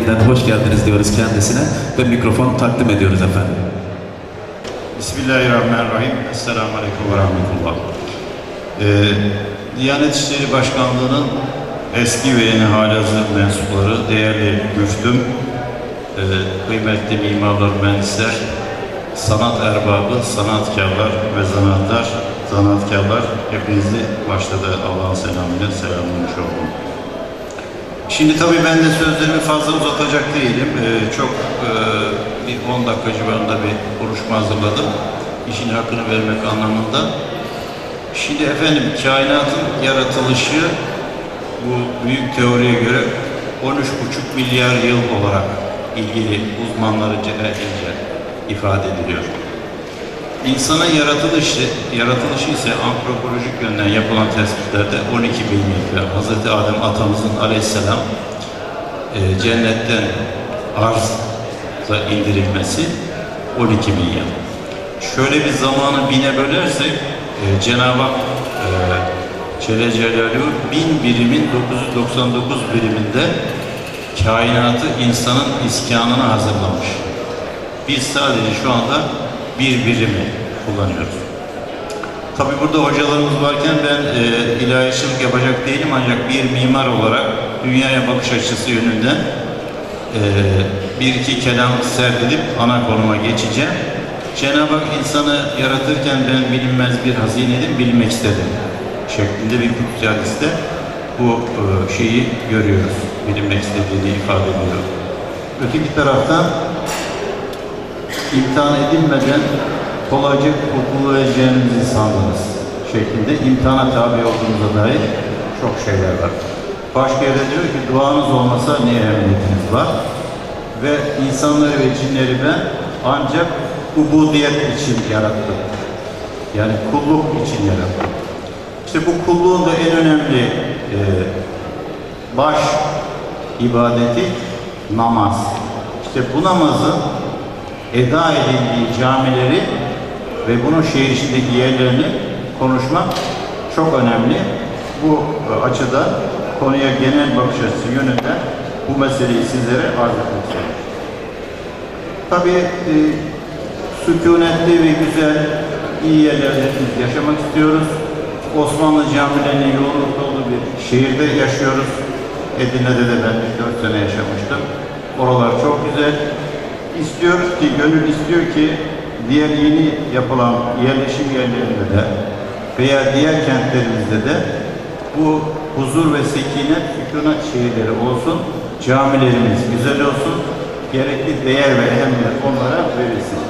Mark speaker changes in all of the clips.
Speaker 1: Yeniden hoş geldiniz diyoruz kendisine ve mikrofon takdim ediyoruz efendim.
Speaker 2: Bismillahirrahmanirrahim. Esselamu Aleyküm ve Rahmetullah. Ee, Diyanet İşleri Başkanlığı'nın eski ve yeni halihazır mensupları, değerli müftüm, e, kıymetli mimarlar, mühendisler, sanat erbabı, sanatkarlar ve zanaatlar, zanaatkarlar hepinizi başta da Allah'ın selamıyla selamlamış oldum. Şimdi tabii ben de sözlerimi fazla uzatacak değilim. Ee, çok e, bir 10 dakika civarında bir konuşma hazırladım. İşin hakkını vermek anlamında. Şimdi efendim kainatın yaratılışı bu büyük teoriye göre 13,5 milyar yıl olarak ilgili uzmanlarınca ince ifade ediliyor. İnsanın yaratılışı, yaratılışı ise antropolojik yönden yapılan tespitlerde 12 bin yıl ve Hz. Adem atamızın aleyhisselam e, cennetten arza indirilmesi 12 bin yıl. Şöyle bir zamanı bine bölersek e, Cenab-ı Hak e, Celle Celaluhu bin birimin 999 biriminde kainatı insanın iskanına hazırlamış. Biz sadece şu anda bir birimi kullanıyoruz. Tabi burada hocalarımız varken ben e, ilahiyatçılık yapacak değilim ancak bir mimar olarak dünyaya bakış açısı yönünden e, bir iki kelam serdedip ana konuma geçeceğim. Cenab-ı Hak insanı yaratırken ben bilinmez bir hazinedir, bilmek istedim şeklinde bir kutsi hadiste bu e, şeyi görüyoruz. Bilinmek istediğini ifade ediyor. Öteki taraftan imtihan edilmeden kolayca kurtulabileceğinizi sandınız şeklinde imtihana tabi olduğumuza dair çok şeyler var. Başka yerde diyor ki duanız olmasa ne ehemmiyetiniz var? Ve insanları ve cinleri ben ancak ubudiyet için yarattım. Yani kulluk için yarattım. İşte bu kulluğun da en önemli e, baş ibadeti namaz. İşte bu namazın eda edildiği camileri ve bunun şehir içindeki yerlerini konuşmak çok önemli. Bu e, açıdan konuya genel bakış açısı yönünden bu meseleyi sizlere arz etmek. Tabii e, sükunetli ve güzel, iyi yerlerde biz yaşamak istiyoruz. Osmanlı camilerinin yoğunlukta olduğu bir şehirde yaşıyoruz. Edirne'de de ben 4 sene yaşamıştım. Oralar çok güzel. İstiyoruz ki, gönül istiyor ki diğer yeni yapılan yerleşim yerlerinde de veya diğer kentlerimizde de bu huzur ve sekinet, sükunet şehirleri olsun, camilerimiz güzel olsun, gerekli değer ve ehemmiyet onlara verilsin.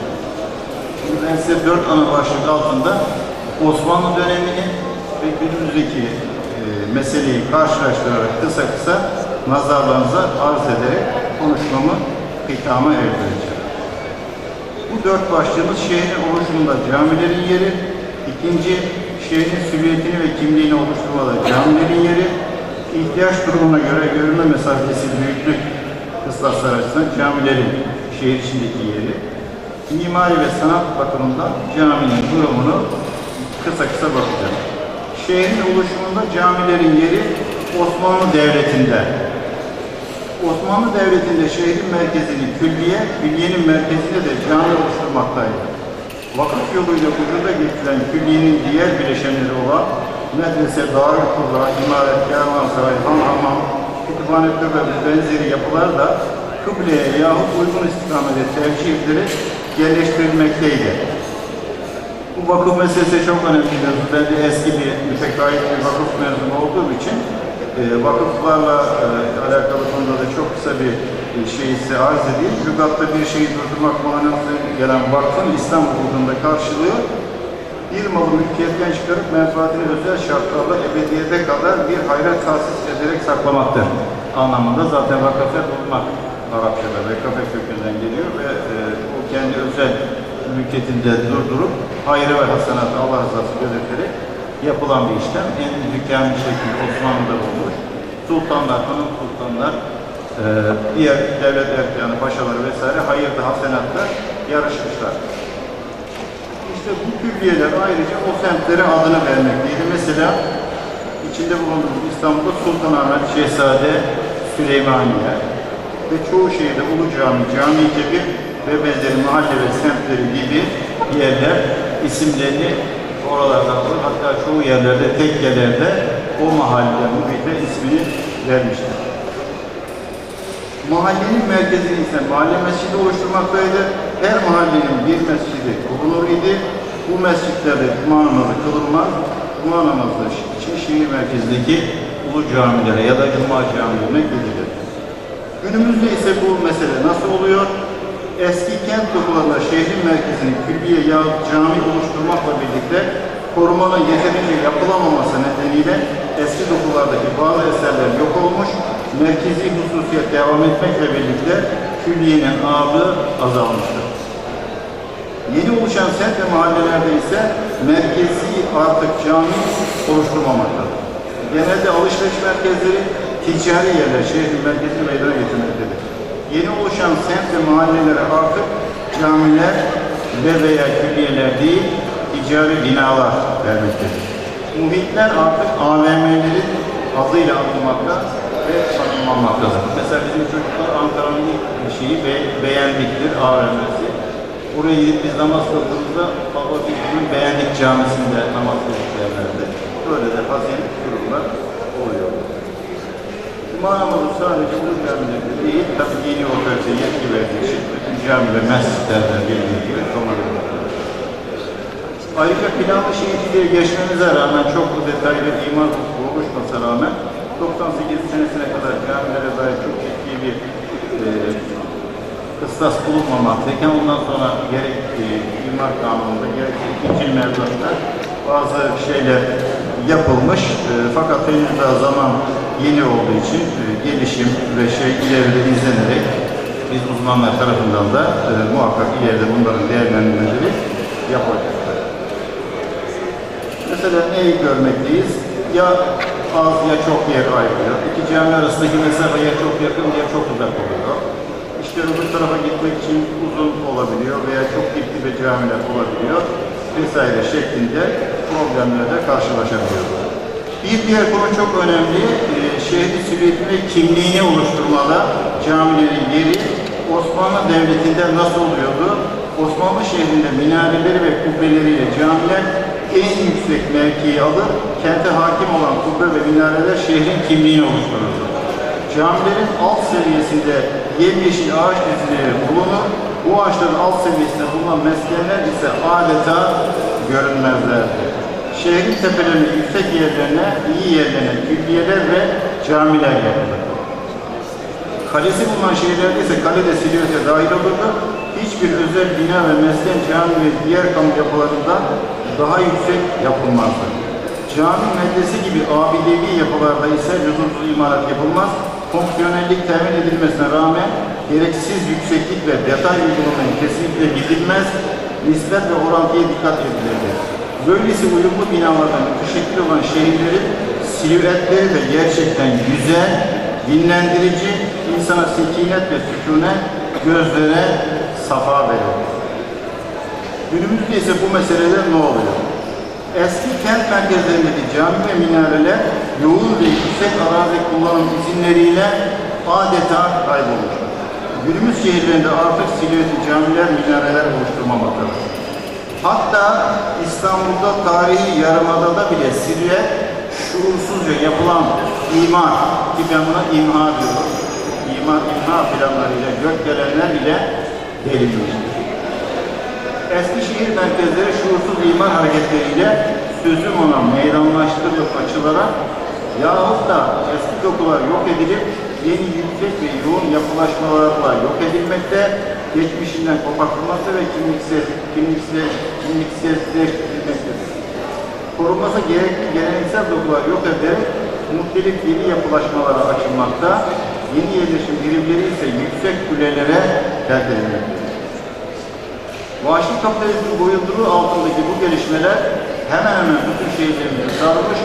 Speaker 2: Şimdi ben size dört ana başlık altında Osmanlı dönemini ve günümüzdeki e, meseleyi karşılaştırarak kısa kısa nazarlarınıza arz ederek konuşmamı hitama erdireceğim. Bu dört başlığımız şehrin oluşumunda camilerin yeri, ikinci şehrin silüetini ve kimliğini oluşturmada camilerin yeri, ihtiyaç durumuna göre görülme mesafesi büyüklük kıstaslar açısından camilerin şehir içindeki yeri, mimari ve sanat bakımından caminin durumunu kısa kısa bakacağım. Şehrin oluşumunda camilerin yeri Osmanlı Devleti'nde. Osmanlı Devleti'nde şehrin merkezini külliye, külliyenin merkezinde de cami oluşturmaktaydı. Vakıf yoluyla vücuda getirilen külliyenin diğer bileşenleri olan medrese, darülkurra, imaret, kervansaray, han hamam, kütüphane ve benzeri yapılar da kıbleye yahut uygun istikamete tercih edilerek yerleştirilmekteydi. Bu vakıf meselesi çok önemli mevzu. Ben de eski bir müteahhit bir vakıf mezunu olduğum için vakıflarla e, alakalı konuda da çok kısa bir e, şey size arz edeyim. Lügatta bir şeyi durdurmak manası gelen vakfın İslam hukukunda karşılığı bir malı mülkiyetten çıkarıp menfaatini özel şartlarla ebediyete kadar bir hayrat tahsis ederek saklamaktır. Anlamında zaten vakafe bulmak Arapçada vekafe kökünden geliyor ve e, o kendi özel mülkiyetinde durdurup hayrı ve hasenatı Allah rızası gözeterek yapılan bir işlem. En mükemmel şekilde Osmanlı'da bulmuş. Sultanlar, hanım sultanlar, e, diğer devlet erkanı, paşaları vesaire hayırda, hasenatta yarışmışlar. İşte bu külliyeler ayrıca o semtlere adını vermekteydi. Mesela içinde bulunduğumuz İstanbul'da Sultanahmet, Şehzade, Süleymaniye ve çoğu şehirde Ulu Cami, Cami Kebir ve benzeri mahalle ve semtleri gibi yerler isimlerini oralardan alır. Hatta çoğu yerlerde, tekkelerde o mahalle, muhitte ismini vermiştir. Mahallenin merkezini ise mahalle mescidi oluşturmaktaydı. Her mahallenin bir mescidi bulunur idi. Bu mescitlerde cuma namazı kılınmaz. Cuma namazı için şehir merkezindeki ulu camilere ya da cuma camilerine gidilir. Günümüzde ise bu mesele nasıl oluyor? Eski kent dokularında şehrin merkezini külliye ya cami oluşturmakla birlikte korumanın yeterince yapılamaması nedeniyle eski dokulardaki bazı eserler yok olmuş, merkezi hususiyet devam etmekle birlikte külliyenin ağırlığı azalmıştır. Yeni oluşan semt ve mahallelerde ise merkezi artık cami oluşturmamaktadır. Genelde alışveriş merkezleri ticari yerler şehrin merkezini meydana getirmektedir. Yeni oluşan semt ve mahallelere artık camiler ve veya külliyeler değil, ticari binalar vermektedir. Muhitler artık AVM'lerin adıyla anılmakta ve tanımlanmaktadır. Mesela bizim çocuklar Ankara'nın ilk şeyi be beğendiktir AVM'si. Oraya gidip biz namaz kıldığımızda Baba Fikri'nin Beğendik Camisi'nde namaz kıldık yerlerde. Böyle de hazin durumlar. Namazı sadece bu camilerde değil, tabii yeni otorite yetki verdiği için bütün cami ve mescitlerden bildiği gibi onları Ayrıca planlı şehirciliğe geçmemize rağmen çok bu detaylı imar oluşmasa rağmen 98 senesine kadar camilere dair çok ciddi bir e, kıstas bulunmamaktayken ondan sonra gerek e, imar kanununda gerek ikinci mevzuatta bazı şeyler yapılmış e, fakat henüz daha zaman yeni olduğu için e, gelişim ve şey ileride izlenerek biz uzmanlar tarafından da e, muhakkak ileride bunların değerlendirmeleri yapılacaklar. Mesela neyi görmekteyiz? Ya az ya çok yer ayrılıyor. İki cami arasındaki mesafe ya çok yakın ya çok uzak oluyor. İşte öbür tarafa gitmek için uzun olabiliyor veya çok dipli bir camiler olabiliyor vesaire şeklinde problemlerle karşılaşabiliyoruz. Bir diğer konu çok önemli. Ee, şehri silüetini ve kimliğini oluşturmada camilerin yeri Osmanlı Devleti'nde nasıl oluyordu? Osmanlı şehrinde minareleri ve kubbeleriyle camiler en yüksek mevkiyi alır, kente hakim olan kubbe ve minareler şehrin kimliğini oluştururdu. Camilerin alt seviyesinde yemyeşil ağaç dizileri bulunur. Bu ağaçların alt seviyesinde bulunan meskenler ise adeta görünmezlerdi. Şehrin tepelerine, yüksek yerlerine, iyi yerlerine külliyeler ve camiler yapılır. Kalesi bulunan şehirlerde ise kale de silüete dahil olurdu. Hiçbir özel bina ve mesken cami ve diğer kamu yapılarından daha yüksek yapılmazdı. Cami medrese gibi abidevi yapılarda ise lüzumsuz imarat yapılmaz. Fonksiyonellik temin edilmesine rağmen gereksiz yükseklik ve detay uygulamaya kesinlikle gidilmez. Nispet ve orantıya dikkat edilirdi. Böylesi uyumlu binalardan müteşekkil olan şehirlerin silüetleri de gerçekten güzel, dinlendirici, insana sekinet ve sükunet, gözlere safa verir. Günümüzde ise bu meselede ne oluyor? Kent merkezlerindeki cami ve minareler yoğun ve yüksek arazi kullanım izinleriyle adeta kaybolmuştur. Günümüz şehirlerinde artık silüetli camiler, minareler oluşturmamaktadır. Hatta İstanbul'da tarihi yarımadada bile silüet şuursuzca yapılan imar, ki ben buna imha diyorum, imar, imha planlarıyla, gökdelenler ile delinmiştir. Eskişehir merkezleri şuursuz imar hareketleriyle sözüm ona meydanlaştırılıp açılarak yahut da eski dokular yok edilip yeni yüksek ve yoğun yapılaşmalarla yok edilmekte, geçmişinden kopartılması ve kimliksiz, kimliksiz, kimliksizleştirilmektedir. Korunması gerekli geleneksel dokular yok ederek muhtelif yeni yapılaşmalara açılmakta, yeni yerleşim birimleri ise yüksek kulelere terk. Vahşi kapitalizmin boyunduruğu altındaki bu gelişmeler hemen hemen bütün şehirlerimizi sarmış,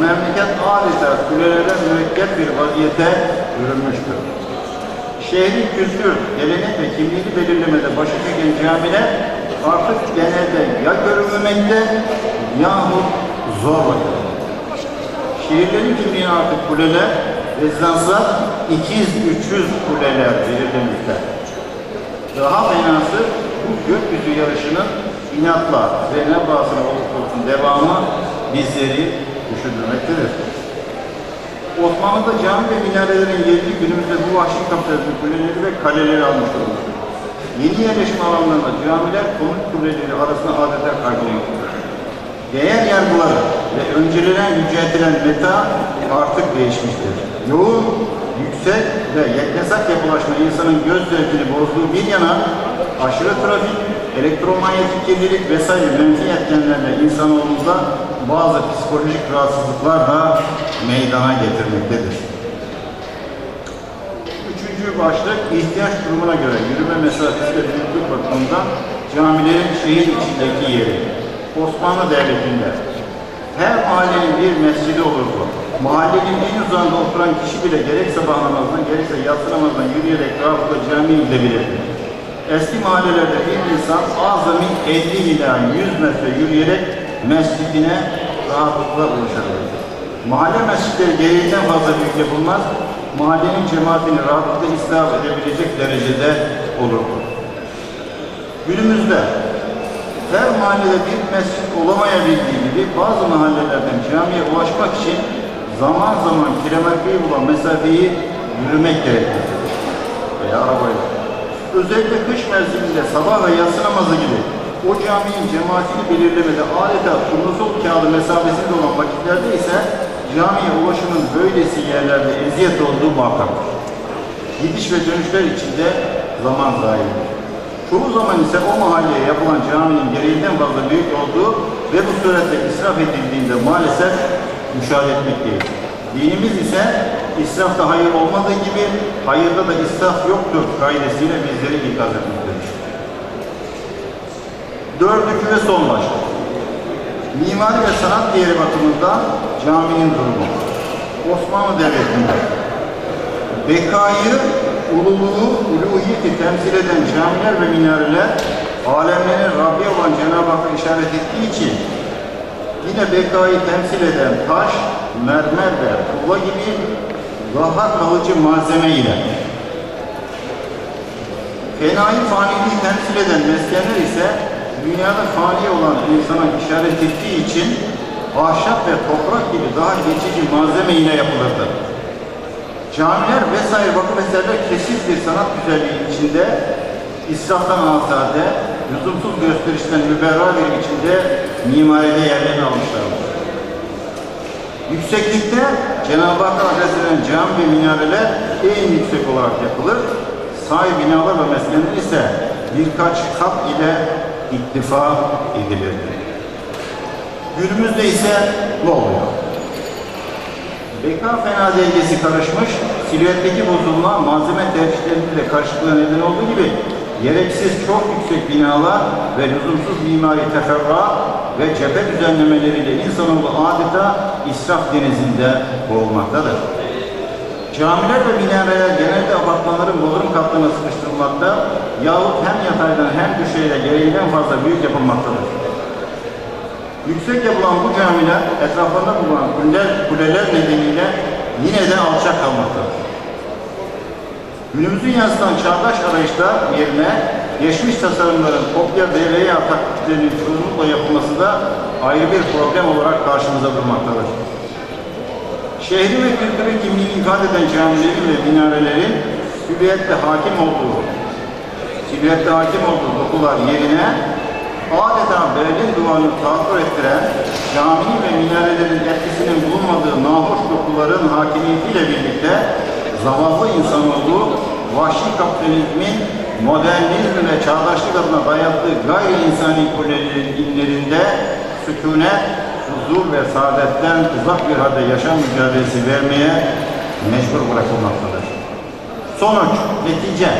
Speaker 2: memleket adeta kulelere mürekkep bir vaziyete bürünmüştür. Şehrin kültür, gelenek ve kimliğini belirlemede başı çeken camiler artık genelde ya görülmemekte yahut zor bakılmaktadır. Şehirlerin kimliğine artık kuleler, rezidanslar 200-300 kuleler belirlemişler. Daha fenası bu gökyüzü yarışının inatla ve ne bahsine olursa olsun devamı bizleri düşündürmektedir. Osmanlı'da cami ve minarelerin yerini günümüzde bu vahşi kapitalizm kuleleri ve kaleleri almış olmuştur. Yeni yerleşim alanlarında camiler konut kuleleri arasında adeta kaybolmaktadır. Değer yargıları ve önceden yüceltilen meta artık değişmiştir. Yoğun, yüksek ve yeknesak yapılaşma insanın göz zevkini bozduğu bir yana aşırı trafik, elektromanyetik kirlilik vesaire menfi etkenlerle insanoğlunda bazı psikolojik rahatsızlıklar da meydana getirmektedir. Üçüncü başlık ihtiyaç durumuna göre yürüme mesafesi ve büyüklük bakımından camilerin şehir içindeki yeri. Osmanlı Devleti'nde her mahallenin bir mescidi olurdu. Mahallenin en uzağında oturan kişi bile gerek sabah namazından gerekse yatsı namazından yürüyerek rahatlıkla camiye gidebilirdi. Eski mahallelerde bir insan azami 50 ila 100 metre yürüyerek mescidine rahatlıkla ulaşabilirdi. Mahalle mescitleri gereğinden fazla büyük yapılmaz, mahallenin cemaatini rahatlıkla israf edebilecek derecede olurdu. Günümüzde her mahallede bir mescit olamayabildiği gibi bazı mahallelerden camiye ulaşmak için zaman zaman kilometreyi bulan mesafeyi yürümek gerekmektedir. Veya arabayla. Özellikle kış mevsiminde sabah ve yatsı namazı gibi o caminin cemaatini belirlemede adeta turnusol kağıdı mesafesinde olan vakitlerde ise camiye ulaşımın böylesi yerlerde eziyet olduğu muhakkaktır. Gidiş ve dönüşler içinde zaman zayidir. Çoğu zaman ise o mahalleye yapılan caminin gereğinden fazla büyük olduğu ve bu suretle israf edildiğinde maalesef müşahede etmekteyiz. Dinimiz ise israfta hayır olmadığı gibi hayırda da israf yoktur kaidesiyle bizleri ikaz etmektedir. Dördüncü ve son başlık. Mimari ve sanat değeri bakımından caminin durumu. Osmanlı Devleti'nde bekayı, ululuğu, uluhiyeti temsil eden camiler ve minareler alemlerin Rabbi olan Cenab-ı Hakk'a işaret ettiği için yine bekayı temsil eden taş, mermer ve tuğla gibi daha kalıcı malzeme ile fenayı faniliği temsil eden meskenler ise dünyada fani olan insana işaret ettiği için ahşap ve toprak gibi daha geçici malzeme ile yapılırdı. Camiler vesaire vakıf eserler kesin bir sanat güzelliği içinde israftan azade, lüzumsuz gösterişten müberra bir içinde mimaride yerlerini almışlardır. Yükseklikte Cenab-ı Hakk'a adresilen cami ve minareler en yüksek olarak yapılır. Sahi binalar ve meskenler ise birkaç kat ile iktifa edilirdi. Günümüzde ise ne oluyor? Beka fena dengesi karışmış, silüetteki bozulma malzeme tercihlerinde de karışıklığa neden olduğu gibi gereksiz çok yüksek binalar ve lüzumsuz mimari teferruat ve cephe düzenlemeleriyle insanoğlu adeta israf denizinde boğulmaktadır. Camiler ve minareler genelde apartmanların bodrum katlarına sıkıştırılmakta yahut hem yataydan hem düşeyle gereğinden fazla büyük yapılmaktadır. Yüksek yapılan bu camiler etrafında bulunan kuleler, nedeniyle yine de alçak kalmaktadır. Günümüzün yansıtan çağdaş arayışlar yerine geçmiş tasarımların kopya ve veya taklitlerinin çoğunlukla yapılması da ayrı bir problem olarak karşımıza durmaktadır. Şehri ve kültürün kimliğini ifade eden camilerin ve minarelerin silüette hakim olduğu, silüette hakim olduğu dokular yerine adeta Berlin duvarını tahakkür ettiren cami ve minarelerin etkisinin bulunmadığı nahoş dokuların hakimiyetiyle birlikte zavallı insanoğlu kapitalizmin modernizm ve çağdaşlık adına dayattığı gayri insani inlerinde sükunet, huzur ve saadetten uzak bir halde yaşam mücadelesi vermeye mecbur bırakılmaktadır. Sonuç, netice,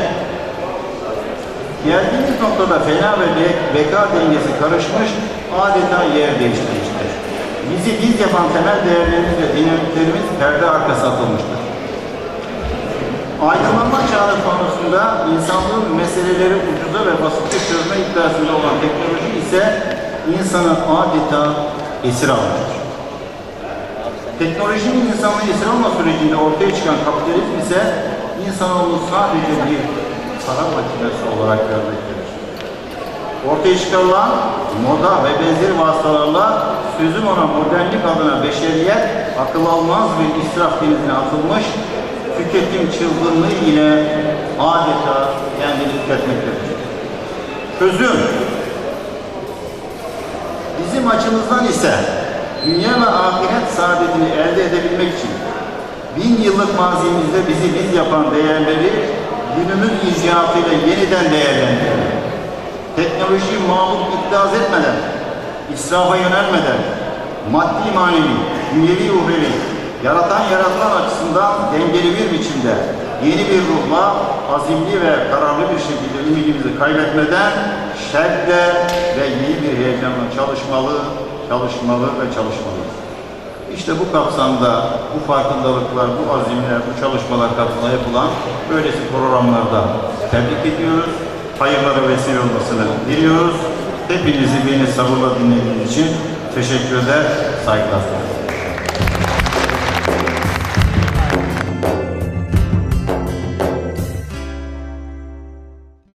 Speaker 2: Geldiğimiz noktada fena ve be- beka dengesi karışmış, adeta yer değiştirmiştir. Bizi biz yapan temel değerlerimiz ve dinamiklerimiz perde arkası atılmıştır. Aydınlanma çağı konusunda insanlığın meseleleri ucuza ve basitçe çözme iddiasında olan teknoloji ise insanı adeta esir almıştır. Teknolojinin insanlığı esir alma sürecinde ortaya çıkan kapitalizm ise insanoğlunu sadece bir para makinesi olarak görmektedir. Ortaya çıkarılan moda ve benzeri vasıtalarla sözüm ona modernlik adına beşeriyet akıl almaz bir israf denizine atılmış tüketim çılgınlığı ile adeta kendini tüketmektedir. Çözüm bizim açımızdan ise dünya ve ahiret saadetini elde edebilmek için bin yıllık mazimizde bizi biz yapan değerleri günümüz icraatıyla yeniden değerlendirmek teknolojiyi mağlup iddiaz etmeden, israfa yönelmeden, maddi manevi, dünyevi uhrevi, yaratan yaratılan açısından dengeli bir biçimde yeni bir ruhla azimli ve kararlı bir şekilde ümidimizi kaybetmeden şevkle ve yeni bir heyecanla çalışmalı, çalışmalı ve çalışmalıyız. İşte bu kapsamda bu farkındalıklar, bu azimler, bu çalışmalar kapsamında yapılan böylesi programlarda tebrik ediyoruz. Hayırlara vesile olmasını diliyoruz. Hepinizi beni sabırla dinlediğiniz için teşekkür eder, saygılar.